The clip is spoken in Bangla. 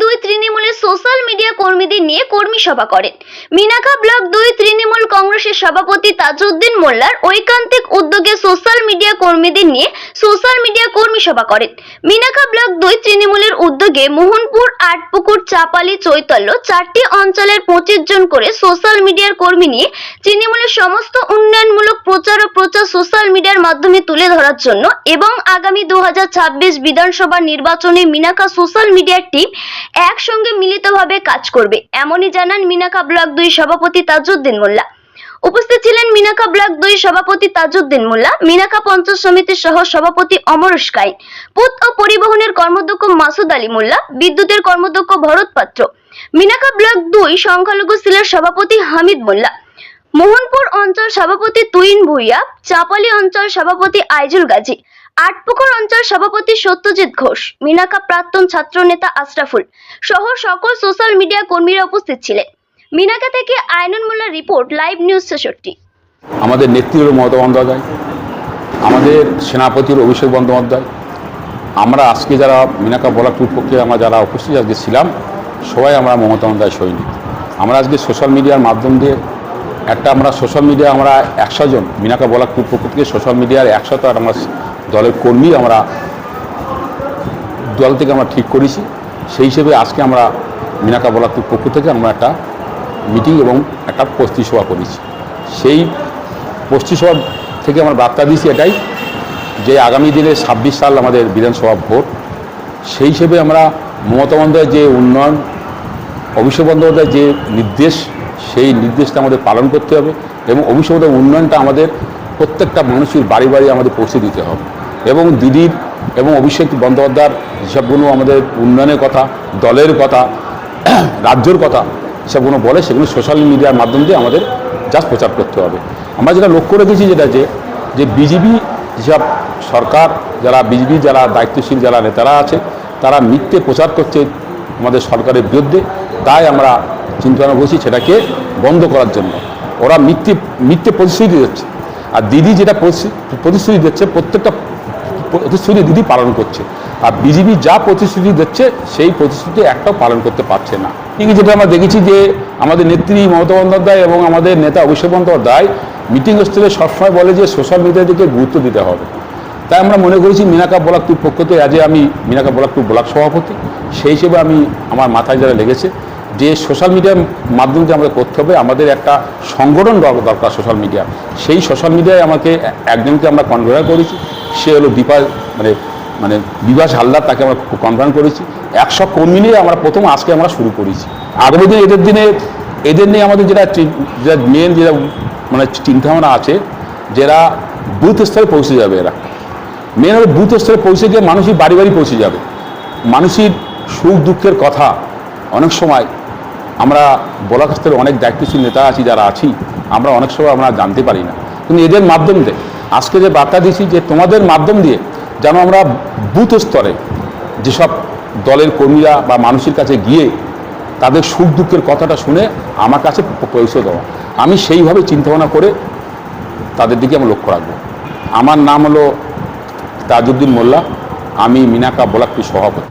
দুই তৃণমূলের সোশ্যাল মিডিয়া কর্মীদের নিয়ে কর্মী সভা করেন। মিনাখা ব্লক দুই তৃণমূল কংগ্রেসের সভাপতি তাজউদ্দিন মোল্লার ঐকান্তিক উদ্যোগে সোশ্যাল মিডিয়া কর্মীদের নিয়ে সোশ্যাল মিডিয়া কর্মী সভা করেন। মিনাখা ব্লক দুই উদ্যোগে মোহনপুর আটপুকুর চাপালি চৈতন্য চারটি অঞ্চলের পঁচিশ জন করে সোশ্যাল মিডিয়ার কর্মী নিয়ে তৃণমূলের সমস্ত উন্নয়নমূলক প্রচার ও প্রচার সোশ্যাল মিডিয়ার মাধ্যমে তুলে ধরার জন্য এবং আগামী দু হাজার ছাব্বিশ বিধানসভা নির্বাচনে মিনাকা সোশ্যাল মিডিয়ার টিম একসঙ্গে মিলিতভাবে কাজ করবে। এমনই জানান মিনাকা ব্লক দুই সভাপতি তাজউদ্দিন মোল্লা। উপস্থিত ছিলেন মিনাকা ব্লক দুই সভাপতি তাজউদ্দিন মোল্লা, মিনাকা পঞ্চায়েত সমিতির সহ সভাপতি অমরশ কাই পথ ও পরিবহনের কর্মদক্ষ মাসুদ আলী মোল্লা, বিদ্যুতের কর্মদক্ষ ভরত পাত্র। মিনাকা ব্লক দুই সংখ্যালঘু সেলের সভাপতি হামিদ মোল্লা, মোহনপুর অঞ্চল সভাপতি তুইন ভুইয়া, চাপালি অঞ্চল সভাপতি আইজুল গাজী, আটপুকুর অঞ্চল সভাপতি সত্যজিৎ ঘোষ, মিনাকা প্রাক্তন ছাত্র নেতা আশরাফুল সহ সকল সোশ্যাল মিডিয়া কর্মীরা উপস্থিত ছিলেন। মিনাকা থেকে আয়নুল মোল্লার রিপোর্ট, লাইভ নিউজ ছেষট্টি। আমাদের নেত্রী মমতা বন্দ্যোপাধ্যায়, আমাদের সেনাপতির অভিষেক বন্দ্যোপাধ্যায়, আমরা আজকে যারা মিনাকা বলাকুর পক্ষে আমরা যারা উপস্থিত আজকে ছিলাম, সবাই আমরা মমতা বন্দ্যোপাধ্যায় সৈনিক। আমরা আজকে সোশ্যাল মিডিয়ার মাধ্যম দিয়ে একটা আমরা সোশ্যাল মিডিয়া আমরা একশো জন মিনাকা বলাকুর পক্ষ থেকে সোশ্যাল মিডিয়ার একশত আমরা দলের কর্মী আমরা দল থেকে আমরা ঠিক করেছি। সেই হিসেবে আজকে আমরা মিনাকা বলাকুর পক্ষ থেকে আমরা একটা মিটিং এবং একটা প্রস্তুতি সভা করেছি। সেই পশ্চিম সভা থেকে আমরা বার্তা দিয়েছি এটাই যে আগামী দিনে ছাব্বিশ সাল আমাদের বিধানসভা ভোট। সেই হিসেবে আমরা মমতা বন্দ্যোপাধ্যায়ের যে উন্নয়ন, অভিষেক বন্দ্যোপাধ্যায়ের যে নির্দেশ, সেই নির্দেশটা আমাদের পালন করতে হবে এবং অভিষেক উন্নয়নটা আমাদের প্রত্যেকটা মানুষের বাড়ি বাড়ি আমাদের পৌঁছে দিতে হবে। এবং দিদির এবং অভিষেক বন্দ্যোপাধ্যায়ের যেসবগুলো আমাদের উন্নয়নের কথা, দলের কথা, রাজ্যের কথা সেগুলো বলে সেগুলো সোশ্যাল মিডিয়ার মাধ্যম দিয়ে আমাদের জাস্ট প্রচার করতে হবে। আমরা যেটা লক্ষ্য রেখেছি যেটা যে যে বিজেপি যেসব সরকার, যারা বিজেপি যারা দায়িত্বশীল, যারা নেতারা আছে, তারা মিথ্যে প্রচার করছে আমাদের সরকারের বিরুদ্ধে। তাই আমরা চিন্তাভাবনা করছি সেটাকে বন্ধ করার জন্য। ওরা মিথ্যে মিথ্যে প্রতিশ্রুতি দিচ্ছে। আর দিদি যেটা প্রতিশ্রুতি দিচ্ছে, প্রত্যেকটা প্রতিশ্রুতি দিদি পালন করছে। আর বিজেপি যা প্রতিশ্রুতি দিচ্ছে, সেই প্রতিশ্রুতি একটাও পালন করতে পারছে না। ঠিক যেটা আমরা দেখেছি যে আমাদের নেত্রী মমতা বন্দ্যোপাধ্যায় এবং আমাদের নেতা অভিষেক বন্দ্যোপাধ্যায় মিটিং স্থলে সবসময় বলে যে সোশ্যাল মিডিয়ার দিকে গুরুত্ব দিতে হবে। তাই আমরা মনে করেছি মিনাকা ব্লকটুর পক্ষ থেকে আজকে আমি মিনাকা ব্লকটুর ব্লক সভাপতি, সেই হিসেবে আমি আমার মাথায় যারা লেগেছে যে সোশ্যাল মিডিয়ার মাধ্যম দিয়ে আমাদের করতে হবে, আমাদের একটা সংগঠন দর- দরকার সোশ্যাল মিডিয়া। সেই সোশ্যাল মিডিয়ায় আমাকে একজনকে আমরা কনভেয়ার করেছি। সে হলো দীপা মানে মানে বিভাস হালদার, তাকে আমরা কনফার্ম করেছি। একশো কর্মী নিয়ে আমরা প্রথম আজকে আমরা শুরু করেছি। আগামী দিনে এদের দিনে, এদের নিয়ে আমাদের যেটা যেটা মেন যেটা মানে চিন্তাভাবনা আছে, যারা বুথ স্তরে পৌঁছে যাবে এরা। মেন হলো বুথ স্তরে পৌঁছে গিয়ে মানুষই বাড়ি বাড়ি পৌঁছে যাবে। মানুষের সুখ দুঃখের কথা, অনেক সময় আমরা বলাক স্তরে অনেক দায়িত্বশীল নেতা আছি, যারা আছি, আমরা অনেক সময় আমরা জানতে পারি না। কিন্তু এদের মাধ্যমে আজকে যে বার্তা দিয়েছি যে তোমাদের মাধ্যম দিয়ে যেন আমরা বুথ স্তরে যেসব দলের কর্মীরা বা মানুষের কাছে গিয়ে তাদের সুখ দুঃখের কথাটা শুনে আমার কাছে পৌঁছে দেওয়া। আমি সেইভাবে চিন্তাভাবনা করে তাদের দিকে আমি লক্ষ্য রাখব। আমার নাম হলো তাজউদ্দিন মোল্লা, আমি মিনাকা ব্লকটি সভাপতি।